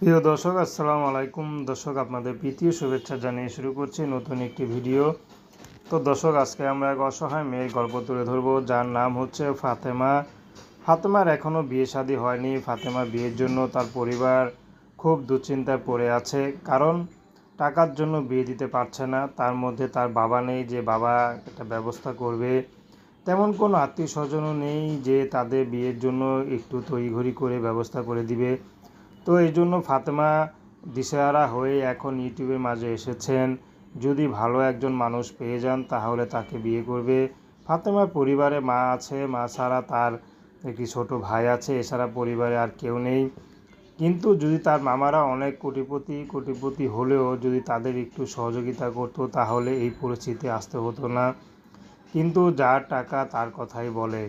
প্রিয় দর্শক, আসসালামু আলাইকুম। দর্শক, আপনাদের প্রীতীয় শুভেচ্ছা জানিয়ে শুরু করছি নতুন একটি ভিডিও। তো দর্শক, আজকে আমরা এক অসহায় মেয়ের গল্প তুলে ধরবো। যার নাম হচ্ছে ফাতেমা। ফাতেমার এখনও বিয়ে শাদী হয়নি। ফাতেমা বিয়ের জন্য তার পরিবার খুব দুশ্চিন্তায় পড়ে আছে। কারণ টাকার জন্য বিয়ে দিতে পারছে না। তার মধ্যে তার বাবা নেই। যে বাবা একটা ব্যবস্থা করবে, তেমন কোনো আত্মীয় স্বজনও নেই যে তাদের বিয়ের জন্য একটু তড়িঘড়ি করে ব্যবস্থা করে দিবে। তো এই জন্য ফাতেমা দিশেহারা হয়ে এখন ইউটিউবের মাঝে এসেছেন। যদি ভালো একজন মানুষ পেয়ে যান, তাহলে তাকে বিয়ে করবে। ফাতেমার পরিবারে মা আছে, মা ছাড়া তার একটি ছোট ভাই আছে, এছাড়া পরিবারে আর কেউ নেই। কিন্তু যদি তার মামারা অনেক কোটিপতি কোটিপতি হলেও যদি তাদের একটু সহযোগিতা করতো, তাহলে এই পরিস্থিতি আসতে হতো না। কিন্তু যার টাকা তার কথাই বলে।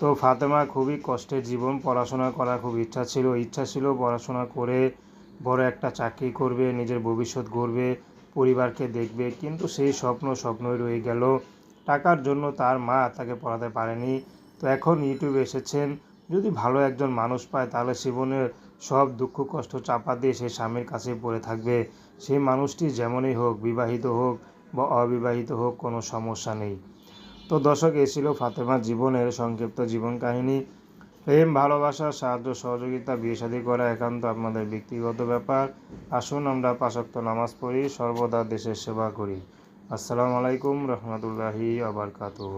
তো ফাতেমা খুবই কষ্টের জীবন, পড়াশোনা করার খুব ইচ্ছা ছিল। ইচ্ছা ছিল পড়াশোনা করে বড় একটা চাকরি করবে, নিজের ভবিষ্যৎ গড়বে, পরিবারকে দেখবে। কিন্তু সেই স্বপ্ন স্বপ্নই রয়ে গেল। টাকার জন্য তার মা তাকে পড়াতে পারেনি। তো এখন ইউটিউবে এসেছেন। যদি ভালো একজন মানুষ পায়, তাহলে জীবনের সব দুঃখ কষ্ট চাপা দিয়ে সে স্বামীর কাছে পড়ে থাকবে। সেই মানুষটি যেমনই হোক, বিবাহিত হোক বা অবিবাহিত হোক, কোনো সমস্যা নেই। তো দর্শক এ ছিল ফাতেমার জীবনের সংক্ষিপ্ত জীবন কাহিনী। প্রেম, ভালোবাসা, সাহায্য, সহযোগিতা, বিয়ে শাদী করা একান্ত আপনাদের ব্যক্তিগত ব্যাপার। আসুন আমরা পাশাক্ত নামাজ পড়ি, সর্বদা দেশের সেবা করি। আসসালামু আলাইকুম রহমতুল্লাহি আবরকাতুহ।